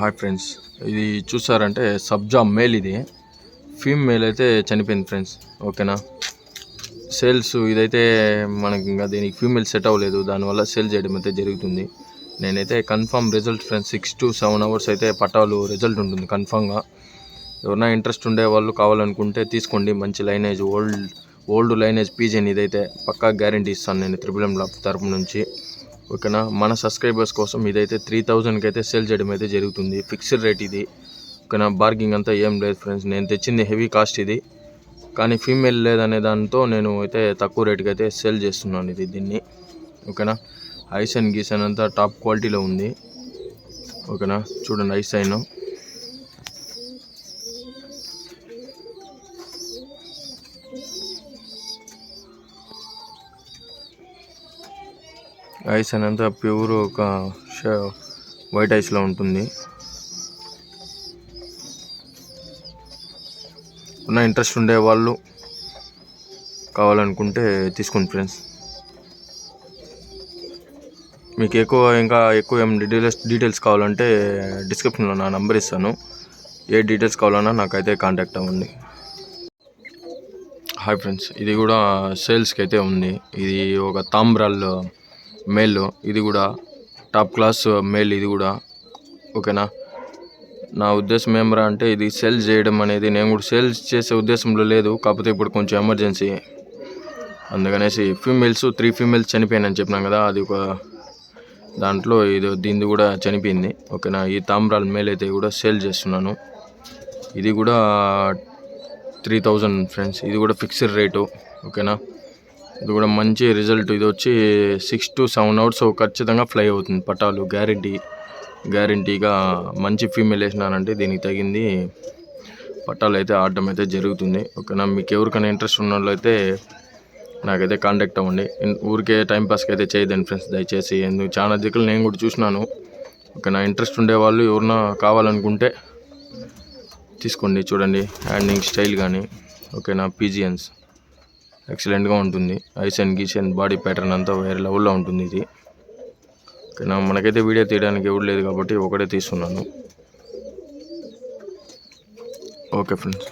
Hi friends ఇది చూసారంటే సబ్జా male ఇది. ఫీమేల్ అయితే చనిపోయింది ఫ్రెండ్స్ ఓకేనా సేల్స్ ఇదైతే మనకి ఇంకా దీనికి ఫీమేల్ సెట్ అవ్వలేదు. దానివల్ల సేల్ చేయడం అయితే జరుగుతుంది. నేనైతే confirm result friends six to seven hours అయితే పట్టాలు రిజల్ట్ ఉంటుంది కన్ఫామ్గా ఎవరైనా ఇంట్రెస్ట్ ఉండే వాళ్ళు కావాలనుకుంటే తీసుకోండి. మంచి lineage old old lineage pigeon ఇదైతే పక్కా గ్యారంటీ ఇస్తాను నేను త్రిబుల్ ఎం తరపు నుంచి. ఓకేనా? మన సబ్స్క్రైబర్స్ కోసం ఇదైతే త్రీ థౌజండ్కి అయితే సేల్ చేయడం అయితే జరుగుతుంది. ఫిక్స్డ్ రేట్ ఇది. ఓకేనా? బార్గింగ్ అంతా ఏం లేదు ఫ్రెండ్స్ నేను తెచ్చింది హెవీ కాస్ట్ ఇది. కానీ ఫీమేల్ లేదనే దాంతో నేను అయితే తక్కువ రేటుకి అయితే సేల్ చేస్తున్నాను ఇది దీన్ని. ఓకేనా? ఐసన్ గీసన్ అంతా టాప్ క్వాలిటీలో ఉంది. ఓకేనా? చూడండి ఐస్ ఐస్ అనంతా ప్యూర్ ఒక వైట్ ఐస్లో ఉంటుంది. ఉన్న ఇంట్రెస్ట్ ఉండే వాళ్ళు కావాలనుకుంటే తీసుకోండి ఫ్రెండ్స్. మీకు ఎక్కువ ఇంకా ఎక్కువ ఏం డీటెయిల్స్ డీటెయిల్స్ కావాలంటే డిస్క్రిప్షన్లో నా నంబర్ ఇస్తాను. ఏ డీటెయిల్స్ కావాలన్నా నాకైతే కాంటాక్ట్ అవ్వండి. హాయ్ ఫ్రెండ్స్ ఇది కూడా సేల్స్కి అయితే ఉంది. ఇది ఒక తాంబ్రాల్లో మేల్ ఇది కూడా టాప్ క్లాస్ మేల్ ఇది కూడా. ఓకేనా? నా ఉద్దేశం ఏమరా అంటే ఇది సేల్ చేయడం అనేది నేను కూడా సేల్స్ చేసే ఉద్దేశంలో లేదు కాకపోతే ఇప్పుడు కొంచెం ఎమర్జెన్సీ. అందుకనేసి ఫీమేల్స్ త్రీ ఫీమేల్స్ చనిపోయానని చెప్పినాం కదా అది ఒక దాంట్లో ఇది దీన్ని కూడా చనిపోయింది. ఓకేనా? ఈ తామ్రాల మేల్ అయితే కూడా సేల్ చేస్తున్నాను. ఇది కూడా త్రీ థౌజండ్ ఫ్రెండ్స్ ఇది కూడా ఫిక్స్డ్ రేటు ఓకేనా? ఇది కూడా మంచి రిజల్ట్ ఇది వచ్చి సిక్స్ టు సెవెన్ అవర్స్ ఖచ్చితంగా ఫ్లై అవుతుంది పట్టాలు గ్యారంటీ గ్యారంటీగా మంచి ఫీమేల్ వేసినానంటే దీనికి తగింది. పట్టాలు అయితే ఆడటం అయితే జరుగుతుంది. ఓకేనా? మీకు ఎవరికైనా ఇంట్రెస్ట్ ఉన్న వాళ్ళు అయితే నాకైతే కాంటాక్ట్ అవ్వండి. ఊరికే టైంపాస్కి అయితే చేయదండి ఫ్రెండ్స్ దయచేసి ఎందుకు? చాలా దిక్కులు నేను కూడా చూసినాను. ఓకే నా ఇంట్రెస్ట్ ఉండేవాళ్ళు ఎవరన్నా కావాలనుకుంటే తీసుకోండి. చూడండి హ్యాండింగ్ స్టైల్ కానీ ఓకేనా? పీజియన్స్ ఎక్సలెంట్గా ఉంటుంది. Eyes and geese and body pattern అంతా వేరే లెవెల్లో ఉంటుంది ఇది. ఓకేనా మనకైతే వీడియో తీయడానికి ఎవరు లేదు కాబట్టి ఒకటే తీస్తున్నాను. Okay friends